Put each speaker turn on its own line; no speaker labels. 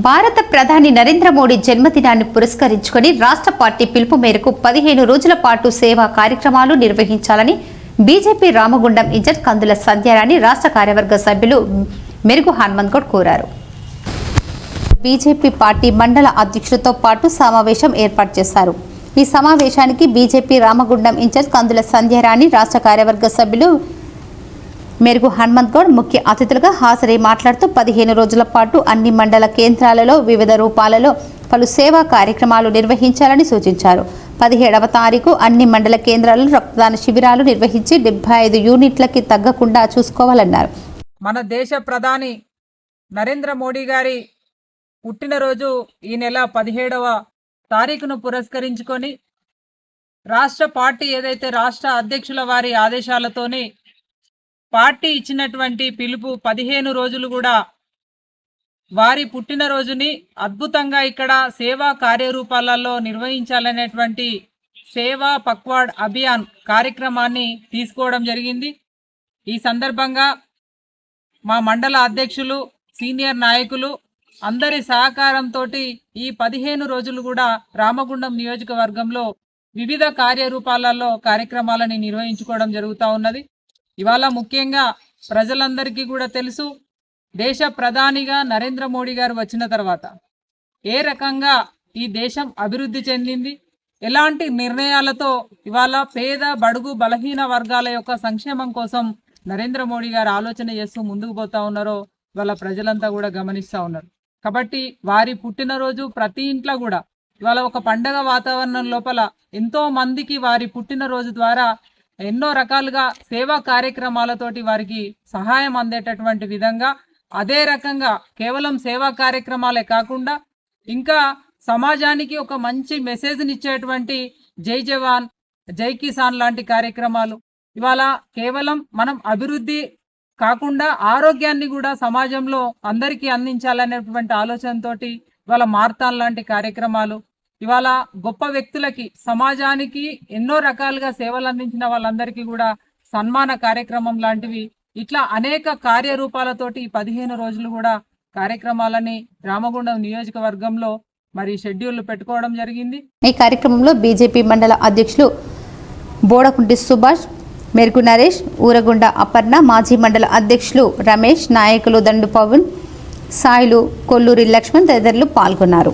భారత ప్రధాని నరేంద్ర మోడీ జన్మదినాన్ని పురస్కరించుకొని రాష్ట్ర పార్టీ పిలుపు మేరకు పదిహేను రోజుల పాటు సేవా కార్యక్రమాలు నిర్వహించాలని BJP Ramagundam in charge Kandula Sandhyarani రాష్ట్ర కార్యవర్గ సభ్యులు మెరుగు హనుమంతగౌడ్ కోరారు. బీజేపీ పార్టీ మండల అధ్యక్షులతో పాటు సమావేశం ఏర్పాటు చేశారు. ఈ సమావేశానికి బీజేపీ రామగుండం ఇన్ఛార్జ్ కందుల సంధ్యారాణి రాష్ట్ర కార్యవర్గ సభ్యులు మెరుగు హనుమంత్గౌడ్ ముఖ్య అతిథులుగా హాజరై మాట్లాడుతూ పదిహేను రోజుల పాటు అన్ని మండల కేంద్రాలలో వివిధ రూపాలలో పలు సేవా కార్యక్రమాలు నిర్వహించాలని సూచించారు. పదిహేడవ తారీఖు అన్ని మండల కేంద్రాలలో రక్తదాన శిబిరాలు నిర్వహించి డెబ్బై ఐదు యూనిట్లకి తగ్గకుండా చూసుకోవాలన్నారు.
మన దేశ ప్రధాని నరేంద్ర మోడీ గారి పుట్టినరోజు ఈ నెల పదిహేడవ తారీఖును పురస్కరించుకొని రాష్ట్ర పార్టీ ఏదైతే రాష్ట్ర అధ్యక్షుల వారి ఆదేశాలతోని పార్టీ ఇచ్చినటువంటి పిలుపు పదిహేను రోజులు కూడా వారి పుట్టినరోజుని అద్భుతంగా ఇక్కడ సేవా కార్యరూపాలలో నిర్వహించాలనేటువంటి సేవా పక్వాడ్ అభియాన్ కార్యక్రమాన్ని తీసుకోవడం జరిగింది. ఈ సందర్భంగా మా మండల అధ్యక్షులు సీనియర్ నాయకులు అందరి సహకారంతో ఈ పదిహేను రోజులు కూడా రామగుండం నియోజకవర్గంలో వివిధ కార్యరూపాలలో కార్యక్రమాలని నిర్వహించుకోవడం జరుగుతూ ఉన్నది. ఇవాళ ముఖ్యంగా ప్రజలందరికీ కూడా తెలుసు దేశ ప్రధానిగా నరేంద్ర మోడీ గారు వచ్చిన తర్వాత ఏ రకంగా ఈ దేశం అభివృద్ధి చెందింది ఎలాంటి నిర్ణయాలతో ఇవాళ పేద బడుగు బలహీన వర్గాల యొక్క సంక్షేమం కోసం నరేంద్ర మోడీ గారు ఆలోచన చేస్తూ ముందుకు పోతా ఉన్నారో ఇవాళ ప్రజలంతా కూడా గమనిస్తూ ఉన్నారు. కాబట్టి వారి పుట్టినరోజు ప్రతి ఇంట్లో కూడా ఇవాళ ఒక పండగ వాతావరణం లోపల ఎంతో మందికి వారి పుట్టినరోజు ద్వారా ఎన్నో రకాలుగా సేవా కార్యక్రమాలతోటి వారికి సహాయం అందేటటువంటి విధంగా అదే రకంగా కేవలం సేవా కార్యక్రమాలే కాకుండా ఇంకా సమాజానికి ఒక మంచి మెసేజ్ని ఇచ్చేటువంటి జై జవాన్ జై కిసాన్ లాంటి కార్యక్రమాలు. ఇవాళ కేవలం మనం అభివృద్ధి కాకుండా ఆరోగ్యాన్ని కూడా సమాజంలో అందరికీ అందించాలనేటువంటి ఆలోచనతోటి ఇవాళ మార్తాన్ లాంటి కార్యక్రమాలు ఇవాళ గొప్ప వ్యక్తులకి సమాజానికి ఎన్నో రకాలుగా సేవలు అందించిన వాళ్ళందరికీ కూడా సన్మాన కార్యక్రమం లాంటివి ఇట్లా అనేక కార్యరూపాలతోటి ఈ పదిహేను రోజులు కూడా కార్యక్రమాలని రామగుండం నియోజకవర్గంలో మరి షెడ్యూల్ పెట్టుకోవడం జరిగింది.
ఈ కార్యక్రమంలో బీజేపీ మండల అధ్యక్షులు బోడకుంటి సుభాష్ మెరుగు నరేష్ ఊరగుండ అపర్ణ మాజీ మండల అధ్యక్షులు రమేష్ నాయకులు దండు పవన్ సాయిలు కొల్లూరి లక్ష్మణ్ తదితరులు పాల్గొన్నారు.